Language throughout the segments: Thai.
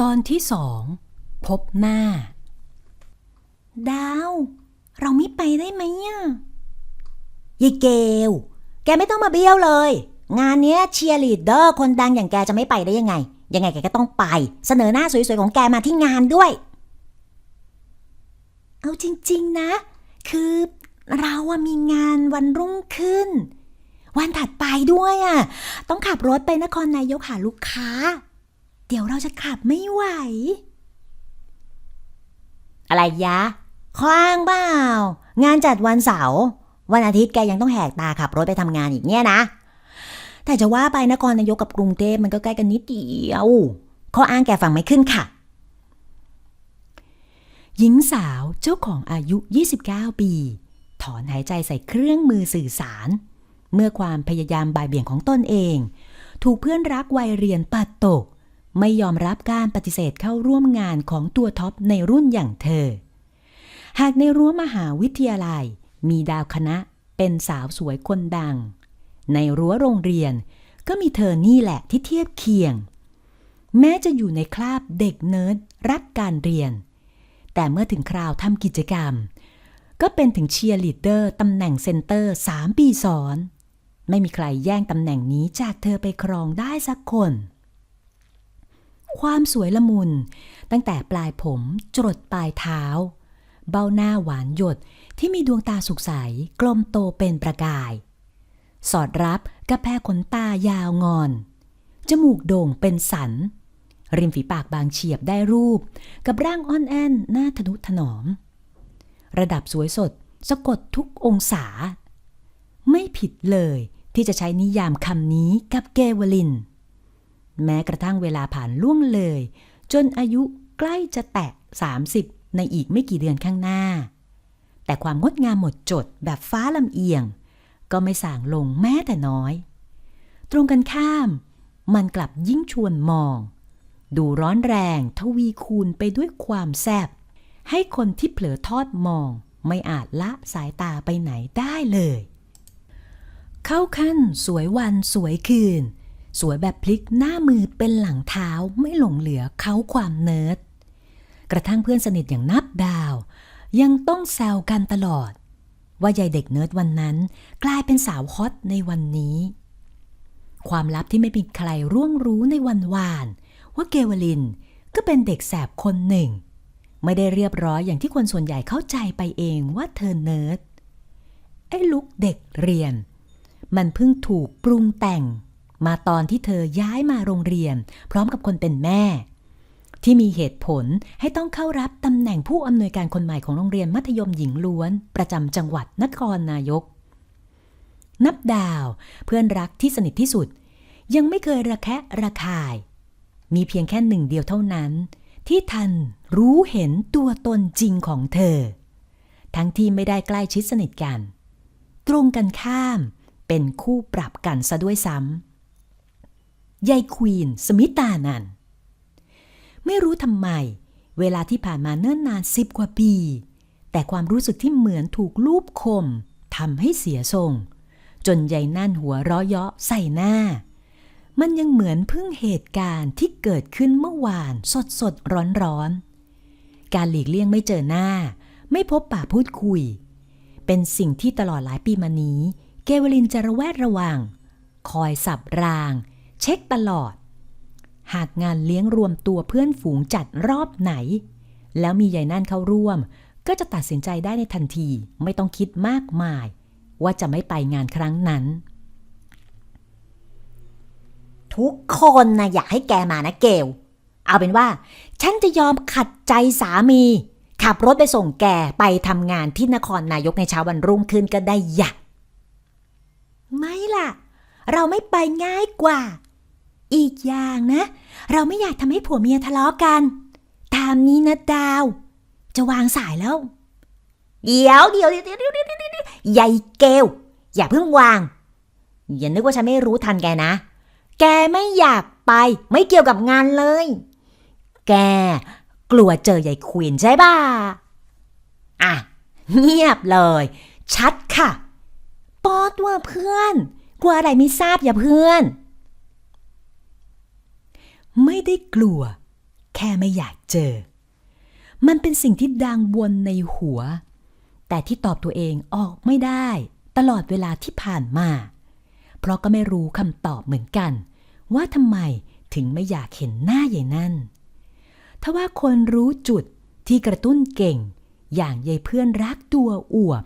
ตอนที่สองพบหน้า ดาว เราไม่ไปได้ไหมอะยายเกลแกไม่ต้องมาเบี้ยวเลย งานเนี้ยเชียร์ลีดเดอร์คนดังอย่างแกจะไม่ไปได้ยังไง ยังไงแกก็ต้องไป เสนอหน้าสวยๆของแกมาที่งานด้วย เอาจริงๆนะ คือเราอะมีงานวันรุ่งขึ้น วันถัดไปด้วยอะต้องขับรถไปนครนายกหาลูกค้า เดี๋ยวเราจะขับไม่ไหว อะไรยะคว้างเปล่างานจัดวันเสาร์วันอาทิตย์แกยังต้องแหกตาขับรถไปทำงานอีกเนี่ยนะ แต่จะว่าไปนครนายกกับกรุงเทพมันก็ใกล้กันนิดเดียวข้ออ้างแกฟังไม่ขึ้นค่ะ หญิงสาวเจ้าของอายุ 29 ปี ถอนหายใจใส่เครื่องมือสื่อสาร เมื่อความพยายามบ่ายเบี่ยงของตนเอง ถูกเพื่อนรักวัยเรียนปัดตก ไม่ยอมรับการปฏิเสธเข้าร่วมงานของตัวท็อปในรุ่นอย่างเธอ หากในรั้วมหาวิทยาลัย มีดาวคณะเป็นสาวสวยคนดัง ในรั้วโรงเรียนก็มีเธอนี่แหละที่เทียบเคียง แม้จะอยู่ในคราบเด็กเนิร์ดรักการเรียน แต่เมื่อถึงคราวทำกิจกรรม ก็เป็นถึงเชียร์ลีดเดอร์ตำแหน่งเซนเตอร์3ปีซ้อน ไม่มีใครแย่งตำแหน่งนี้จากเธอไปครองได้สักคน ความสวยละมุน ตั้งแต่ปลายผมจรดปลายเท้า เบ้าหน้าหวานหยดที่มีดวงตาสุขใสกลมโตเป็นประกาย สอดรับกับแพขนตายาวงอน จมูกโด่งเป็นสัน ริมฝีปากบางเฉียบได้รูป กับร่างอ่อนแอนหน้าทนุถนอม ระดับสวยสดสะกดทุกองศา ไม่ผิดเลยที่จะใช้นิยามคำนี้กับเกวลิน แม้กระทั่งเวลาผ่านล่วงเลย จนอายุใกล้จะแตะ 30 ในอีกไม่กี่เดือนข้างหน้า แต่ความงดงามหมดจดแบบฟ้าลำเอียง ก็ไม่ส่างลงแม้แต่น้อย ตรงกันข้าม มันกลับยิ่งชวนมอง ดูร้อนแรงทวีคูณไปด้วยความแซบให้คนที่เผลอทอดมองไม่อาจละสายตาไปไหนได้เลย เข้าขั้นสวยวันสวยคืน สวยแบบพลิกหน้ามือเป็นหลังเท้าไม่หลงเหลือเขาความเนิร์ดกระทั่งเพื่อนสนิทอย่างนับดาว ยังต้องแซวกันตลอด ว่ายายเด็กเนิร์ดวันนั้น กลายเป็นสาวฮอตในวันนี้ ความลับที่ไม่มีใครร่วงรู้ในวันวาน ว่าเกวลินก็เป็นเด็กแสบคนหนึ่ง ไม่ได้เรียบร้อยอย่างที่คนส่วนใหญ่เข้าใจไปเองว่าเธอเนิร์ดไอ้ลุกเด็กเรียน มันเพิ่งถูกปรุงแต่ง มาตอนที่เธอย้ายมาโรงเรียน พร้อมกับคนเป็นแม่ ที่มีเหตุผลให้ต้องเข้ารับตำแหน่งผู้อำนวยการคนใหม่ของโรงเรียนมัธยมหญิงล้วน ประจำจังหวัดนครนายก นับดาวเพื่อนรักที่สนิทที่สุด ยังไม่เคยระแคะระคาย มีเพียงแค่หนึ่งเดียวเท่านั้น ที่ทันรู้เห็นตัวตนจริงของเธอ ทั้งที่ไม่ได้ใกล้ชิดสนิทกัน ตรงกันข้ามเป็นคู่ปรับกันซะด้วยซ้ำ ยายควีน สมิตานัน ไม่รู้ทำไม เวลาที่ผ่านมาเนิ่นนานสิบกว่าปี แต่ความรู้สึกที่เหมือนถูกลูบคมทำให้เสียทรง จนยายนั่นหัวร้อเยาะใส่หน้า มันยังเหมือนเพิ่งเหตุการณ์ที่เกิดขึ้นเมื่อวานสดสดร้อนร้อนการหลีกเลี่ยงไม่เจอหน้า ไม่พบป่าพูดคุย เป็นสิ่งที่ตลอดหลายปีมานี้ เกวลินจะระแวดระวัง คอยสับราง เช็คตลอด หากงานเลี้ยงรวมตัวเพื่อนฝูงจัดรอบไหน แล้วมียายนั่นเข้าร่วม ก็จะตัดสินใจได้ในทันทีไม่ต้องคิดมากมาย ว่าจะไม่ไปงานครั้งนั้น ทุกคนนะอยากให้แกมานะเกลเอาเป็นว่า ฉันจะยอมขัดใจสามี ขับรถไปส่งแกไปทำงานที่นครนายกในเช้าวันรุ่งขึ้นก็ได้ยะไม่ล่ะ เราไม่ไปง่ายกว่า อีกอย่างนะ เราไม่อยากทำให้ผัวเมียทะเลาะกัน ตามนี้นะดาว จะวางสายแล้ว เดี๋ยวเดี๋ยวเดี๋ยวเดี๋ยวเดี๋ยวเดี๋ยวเดี๋ยวยายเกลอย่าเพิ่งวาง อย่านึกว่าฉันไม่รู้ทันแกนะ แกไม่อยากไป ไม่เกี่ยวกับงานเลย แก กลัวเจอยายควีนใช่ป่ะอะ เงียบเลย ชัดค่ะ ป๊อดว่าเพื่อน กลัวอะไรไม่ทราบอย่าเพื่อน ไม่ได้กลัว แค่ไม่อยากเจอ มันเป็นสิ่งที่ดังวนในหัว แต่ที่ตอบตัวเองออกไม่ได้ ตลอดเวลาที่ผ่านมา เพราะก็ไม่รู้คำตอบเหมือนกัน ว่าทำไมถึงไม่อยากเห็นหน้าใหญ่นั่นทว่าคนรู้จุดที่กระตุ้นเก่ง อย่างยายเพื่อนรักตัวอวบ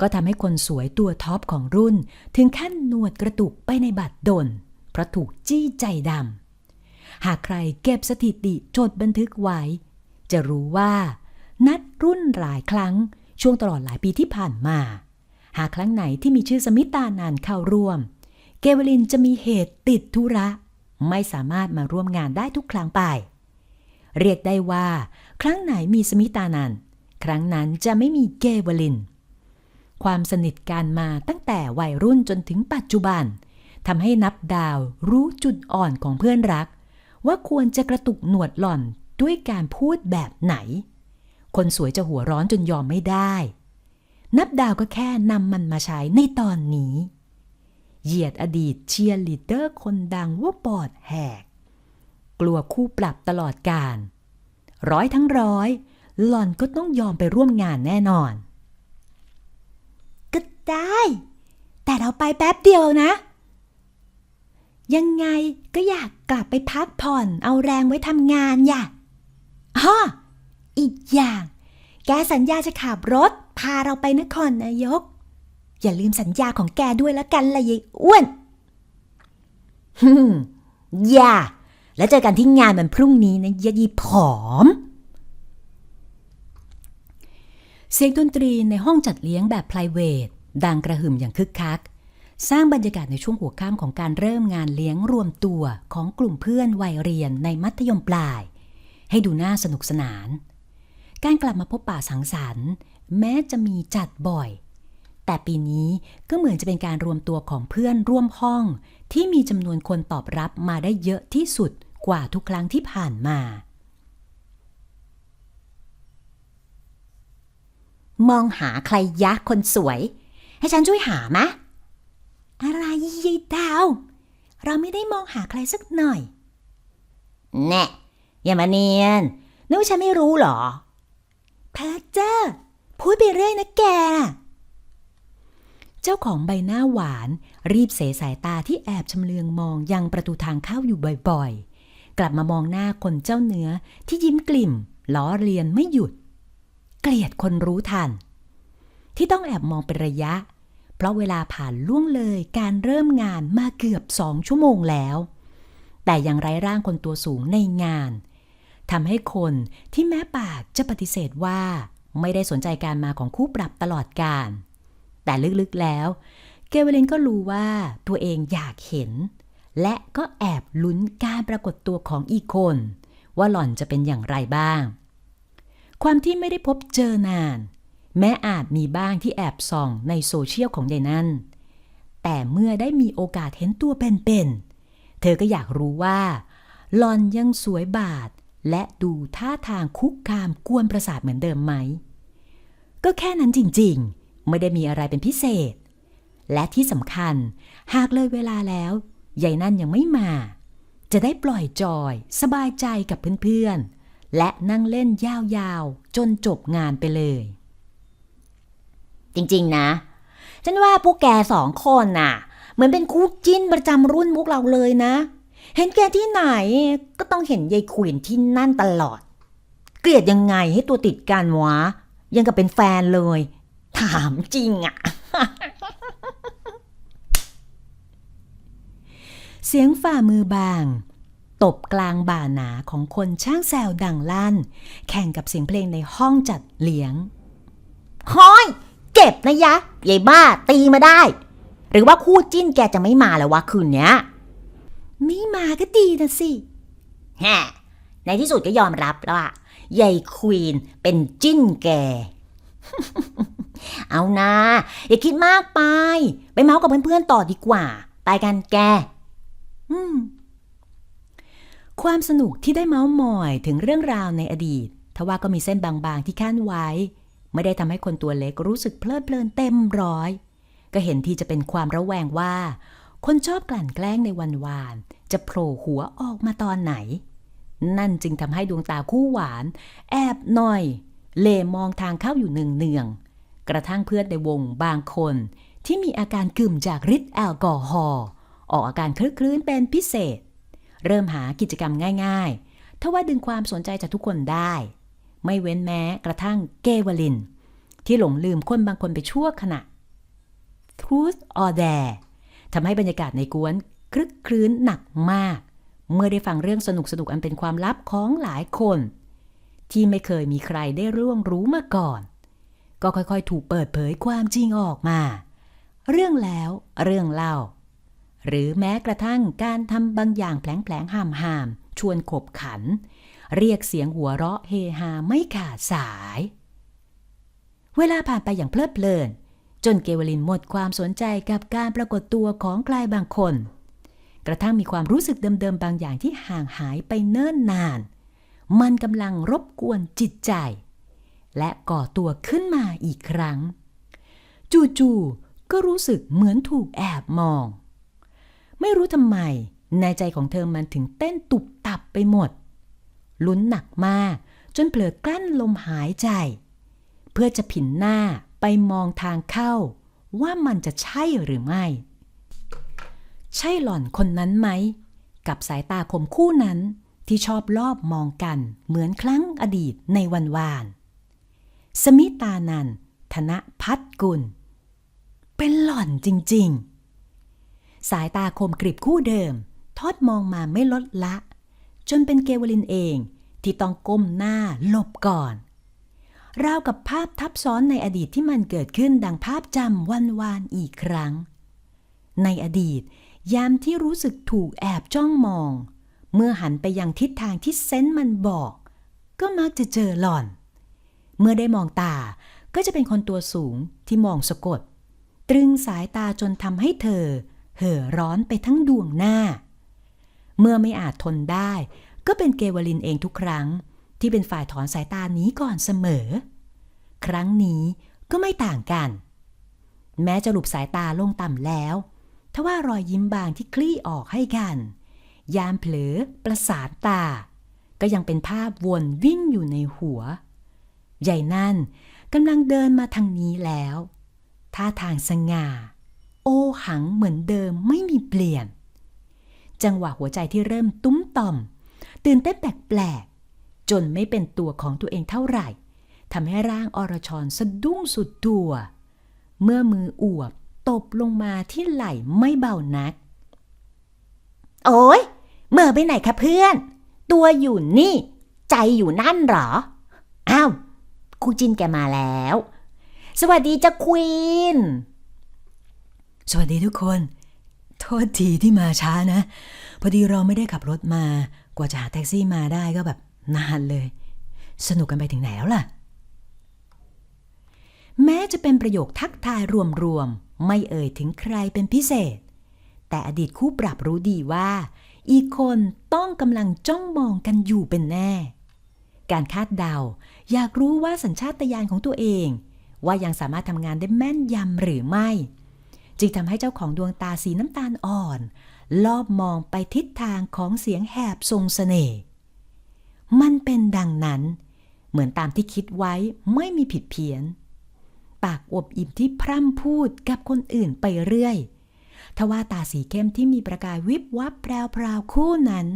ก็ทำให้คนสวยตัวท็อปของรุ่น ถึงขั้นหนวดกระตุกไปในบัตรดลเพราะถูกจี้ใจดำ หากใครเก็บสถิติจดบันทึกไว้ จะรู้ว่า นัดรุ่นหลายครั้งช่วงตลอดหลายปีที่ผ่านมา หากครั้งไหนที่มีชื่อสมิตานานเข้าร่วม เกวลินจะมีเหตุติดธุระ ไม่สามารถมาร่วมงานได้ทุกครั้งไป เรียกได้ว่า ครั้งไหนมีสมิตานันครั้งนั้นจะไม่มีเกวลิน ความสนิทกันมาตั้งแต่วัยรุ่นจนถึงปัจจุบันทำให้นับดาวรู้จุดอ่อนของเพื่อนรัก ว่าควรจะกระตุกหนวดหล่อนด้วยการพูดแบบไหน คนสวยจะหัวร้อนจนยอมไม่ได้ นับดาวก็แค่นำมันมาใช้ในตอนนี้ เหยียดอดีตเชียร์ลีดเดอร์คนดังว่าปอดแหก กลัวคู่ปรับตลอดการ ร้อยทั้งร้อย หล่อนก็ต้องยอมไปร่วมงานแน่นอน ก็ได้ แต่เราไปแป๊บเดียวนะ ยังไงก็อยากกลับไปพักผ่อนเอาแรงไว้ทำงานอย่าอ้ออีกอย่าง แกสัญญาจะขับรถ พาเราไปนครนายก อย่าลืมสัญญาของแกด้วยแล้วกันละยายอ้วนฮึมอย่า แล้วเจอกันที่งานวันพรุ่งนี้นะยายผอม เสียงดนตรีในห้องจัดเลี้ยงแบบ p r i v a t ดังกระหึ่มอย่างคึกคัก สร้างบรรยากาศในช่วงหัวค่ำของการเริ่มงานเลี้ยงรวมตัวของกลุ่มเพื่อนวัยเรียนในมัธยมปลาย ให้ดูน่าสนุกสนาน การกลับมาพบป่าสังสรรค์ แม้จะมีจัดบ่อย แต่ปีนี้ก็เหมือนจะเป็นการรวมตัวของเพื่อนร่วมห้อง ที่มีจำนวนคนตอบรับมาได้เยอะที่สุดกว่าทุกครั้งที่ผ่านมา มองหาใครยะคนสวย ให้ฉันช่วยหามะ อะไรยายดาว เราไม่ได้มองหาใครสักหน่อย แน่อย่ามาเนียนนึกว่าฉันไม่รู้เหรอเพอเจอร์พูดไปเรื่อยนะแก เจ้าของใบหน้าหวาน รีบเสสายตาที่แอบชำเลืองมองยังประตูทางเข้าอยู่บ่อยๆ กลับมามองหน้าคนเจ้าเนื้อที่ยิ้มกลิ่ม ล้อเลียนไม่หยุด เกลียดคนรู้ทัน ที่ต้องแอบมองเป็นระยะเพราะเวลาผ่านล่วงเลยการเริ่มงานมาเกือบสองชั่วโมงแล้ว แต่ยังไร้ร่างคนตัวสูงในงานทำให้คนที่แม้ปากจะปฏิเสธว่าไม่ได้สนใจการมาของคู่ปรับตลอดการ แต่ลึกๆแล้ว เกเวลินก็รู้ว่าตัวเองอยากเห็น และก็แอบลุ้นการปรากฏตัวของอีกคน ว่าหล่อนจะเป็นอย่างไรบ้าง ความที่ไม่ได้พบเจอนาน แม้อาจมีบ้างที่แอบส่องในโซเชียลของยายนันแต่เมื่อได้มีโอกาสเห็นตัวเป็นๆ เธอก็อยากรู้ว่า หลอนยังสวยบาด และดูท่าทางคุกคามกวนประสาทเหมือนเดิมไหม ก็แค่นั้นจริงๆ ไม่ได้มีอะไรเป็นพิเศษ และที่สำคัญ หากเลยเวลาแล้วยายนั่นยังไม่มา จะได้ปล่อยจอย สบายใจกับเพื่อนๆ และนั่งเล่นยาวๆ จนจบงานไปเลย จริงๆนะ ฉันว่าพวกแกสองคนน่ะ เหมือนเป็นคู่จิ้นประจำรุ่นพวกเราเลยนะ เห็นแกที่ไหนก็ต้องเห็นยายขวินที่นั่นตลอด เกลียดยังไงให้ตัวติดกันวะ ยังกับเป็นแฟนเลย ถามจริงอะเสียงฝ่ามือบางตบกลางบ่าหนาของคนช่างแซวดังลั่น แข่งกับเสียงเพลงในห้องจัดเลี้ยง คอย เจ็บนะยะยายบ้าตีมาได้ หรือว่าคู่จิ้นแกจะไม่มาแล้ววะคืนเนี้ย ไม่มาก็ดีนะสิแฮะในที่สุดก็ยอมรับแล้วอะยายควีนเป็นจิ้นแก เอานะอย่าคิดมากไป ไปเมาส์กับเพื่อนๆต่อดีกว่า ไปกันแก อืมความสนุกที่ได้เมาส์มอยถึงเรื่องราวในอดีต ทว่าก็มีเส้นบางๆที่ขั้นไว้ ไม่ได้ทำให้คนตัวเล็กรู้สึกเพลิดเพลินเต็มร้อย ก็เห็นที่จะเป็นความระแวงว่า คนชอบกลั่นแกล้งในวันวาน จะโผล่หัวออกมาตอนไหน นั่นจึงทำให้ดวงตาคู่หวาน แอบหน่อย เลมองทางเข้าอยู่เนืองๆกระทั่งเพื่อนในวงบางคนที่มีอาการกึ่มจากฤทธิ์แอลกอฮอล์ออกอาการคลึกคลื้นเป็นพิเศษ เริ่มหากิจกรรมง่ายๆทว่าดึงความสนใจจากทุกคนได้ ไม่เว้นแม้กระทั่งเกวลิน ที่หลงลืมคนบางคนไปชั่วขณะ Truth or Dare ทำให้บรรยากาศในกวนคลึกคลื้นหนักมาก เมื่อได้ฟังเรื่องสนุกสนุกอันเป็นความลับของหลายคน ที่ไม่เคยมีใครได้ร่วงรู้มาก่อน ก็ค่อยๆ ถูกเปิดเผยความจริงออกมา เรื่องแล้วเรื่องเล่า หรือแม้กระทั่งการทำบางอย่างแผลงๆห้ามหามๆชวนขบขัน เรียกเสียงหัวเราะเฮฮาไม่ขาดสาย เวลาผ่านไปอย่างเพลิดเพลิน จนเกวลินหมดความสนใจกับการปรากฏตัวของใครบางคน กระทั่งมีความรู้สึกเดิมๆบางอย่างที่ห่างหายไปเนิ่นนาน มันกำลังรบกวนจิตใจ และก่อตัวขึ้นมาอีกครั้ง จู่ๆก็รู้สึกเหมือนถูกแอบมอง ไม่รู้ทำไมในใจของเธอมันถึงเต้นตุบตับไปหมด ลุ้นหนักมาก จนเผลอกลั้นลมหายใจ เพื่อจะผินหน้าไปมองทางเข้า ว่ามันจะใช่หรือไม่ ใช่หล่อนคนนั้นไหม กับสายตาคมคู่นั้นที่ชอบลอบมองกันเหมือนครั้งอดีตในวันวาน สมิตานันธนพัฒกุล เป็นหล่อนจริง ๆ สายตาคมกริบคู่เดิม ทอดมองมาไม่ลดละ จนเป็นเกวลินเองที่ต้องก้มหน้าหลบก่อน ราวกับภาพทับซ้อนในอดีตที่มันเกิดขึ้นดังภาพจำวันวานอีกครั้ง ในอดีต ยามที่รู้สึกถูกแอบจ้องมอง เมื่อหันไปยังทิศทางที่เซนส์มันบอก ก็มักจะเจอหล่อน เมื่อได้มองตาก็จะเป็นคนตัวสูงที่มองสะกด ตรึงสายตาจนทำให้เธอ เห่อร้อนไปทั้งดวงหน้า เมื่อไม่อาจทนได้ ก็เป็นเกวลินเองทุกครั้ง ที่เป็นฝ่ายถอนสายตาหนี้ก่อนเสมอ ครั้งนี้ก็ไม่ต่างกัน แม้จะหลุบสายตาลงต่ำแล้วทว่ารอยยิ้มบางที่คลี่ออกให้กัน ยามเผลอประสานตา ก็ยังเป็นภาพวนวิ่งอยู่ในหัว ใหญ่นั่นกำลังเดินมาทางนี้แล้ว ท่าทางสง่า โอหังเหมือนเดิมไม่มีเปลี่ยน จังหวะหัวใจที่เริ่มตุ้มต่อม ตื่นเต้นแปลกๆจนไม่เป็นตัวของตัวเองเท่าไหร่ทำให้ร่างอรชรสะดุ้งสุดตัว เมื่อมืออวบตบลงมาที่ไหล่ไม่เบานัก โอ้ยเมื่อไปไหนคะเพื่อน ตัวอยู่นี่ ใจอยู่นั่นหรอ อ้าวครูจินแกมาแล้ว สวัสดีจ้าควีน สวัสดีทุกคน โทษทีที่มาช้านะ พอดีเราไม่ได้ขับรถมา กว่าจะหาแท็กซี่มาได้ก็แบบนานเลย สนุกกันไปถึงไหนแล้วล่ะ แม้จะเป็นประโยคทักทายรวมๆ ไม่เอ่ยถึงใครเป็นพิเศษ แต่อดีตคู่ปรับรู้ดีว่า อีกคนต้องกำลังจ้องมองกันอยู่เป็นแน่ การคาดเดา อยากรู้ว่าสัญชาตญาณของตัวเอง ว่ายังสามารถทำงานได้แม่นยำหรือไม่ จึงทำให้เจ้าของดวงตาสีน้ำตาลอ่อน ลอบมองไปทิศทางของเสียงแหบทรงสเสน่ห์มันเป็นดังนั้น เหมือนตามที่คิดไว้ไม่มีผิดเพี้ยน ปากอวบอิ่มที่พร่ำพูดกับคนอื่นไปเรื่อยทว่าตาสีเข้มที่มีประกายวิบวับแพรวๆคู่นั้น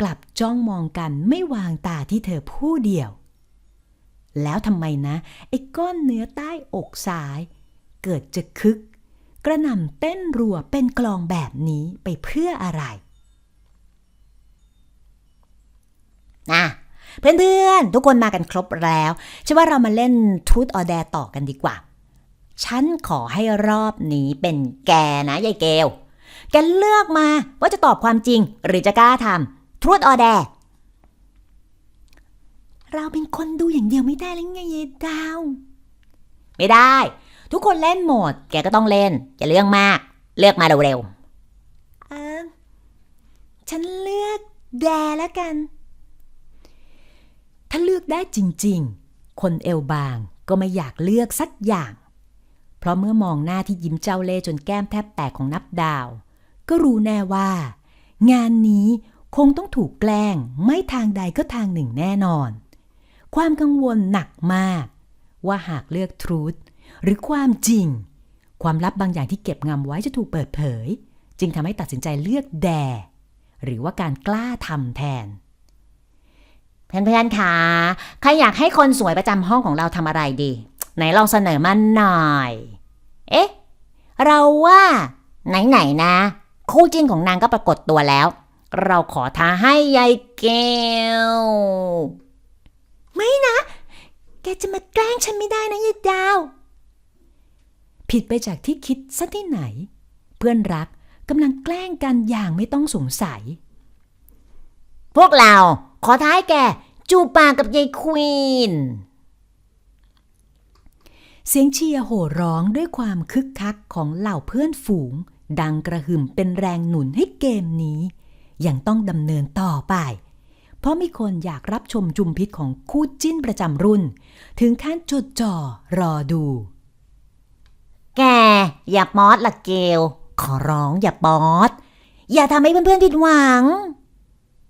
กลับจ้องมองกันไม่วางตาที่เธอผู้เดียว แล้วทำไมนะไอ้ก้อนเนื้อใต้อกซ้าย เกิดจะคึก กระหน่ำเต้นรัวเป็นกลองแบบนี้ไปเพื่ออะไรนะเพื่อนๆ ทุกคนมากันครบแล้วฉันว่าเรามาเล่น Truth or Dare ต่อกันดีกว่า ฉันขอให้รอบนี้เป็นแกนะยายเกล แกเลือกมาว่าจะตอบความจริงหรือจะกล้าทำ Truth or Dare เราเป็นคนดูอย่างเดียวไม่ได้แล้วไงยายดาว ไม่ได้ ทุกคนเล่นหมด แกก็ต้องเล่น อย่าเรื่องมาก เลือกมาเร็วเออฉันเลือกแดแล้วกัน ถ้าเลือกได้จริงๆ คนเอวบางก็ไม่อยากเลือกสักอย่าง เพราะเมื่อมองหน้าที่ยิ้มเจ้าเล่จนแก้มแทบแตกของนับดาว ก็รู้แน่ว่า งานนี้คงต้องถูกแกล้งไม่ทางใดก็ทางหนึ่งแน่นอน ความกังวลหนักมาก ว่าหากเลือกทรูธ หรือความจริง ความลับบางอย่างที่เก็บงำไว้จะถูกเปิดเผย จึงทำให้ตัดสินใจเลือกแด หรือว่าการกล้าทำแทนเพื่อนๆคะใครอยากให้คนสวยประจำห้องของเราทำอะไรดี ไหนลองเสนอมาหน่อย เอ๊ะ เราว่า ไหนๆนะ คู่จิ้นของนางก็ปรากฏตัวแล้ว เราขอท้าให้ยายเกลแกจะมาแกล้งฉันไม่ได้นะยายดาว ผิดไปจากที่คิดซะที่ไหน เพื่อนรักกำลังแกล้งกันอย่างไม่ต้องสงสัย พวกเราขอท้าให้แกจูปากกับยายควีน เสียงเชียร์โห่ร้องด้วยความคึกคักของเหล่าเพื่อนฝูง ดังกระหึ่มเป็นแรงหนุนให้เกมนี้ ยังต้องดำเนินต่อไป เพราะมีคนอยากรับชมจุมพิษของคู่จิ้นประจำรุ่น ถึงขั้นจดจ่อรอดู แกอย่าป๊อดละเกล ขอร้องอย่าป๊อด อย่าทำให้เพื่อนๆผิดหวัง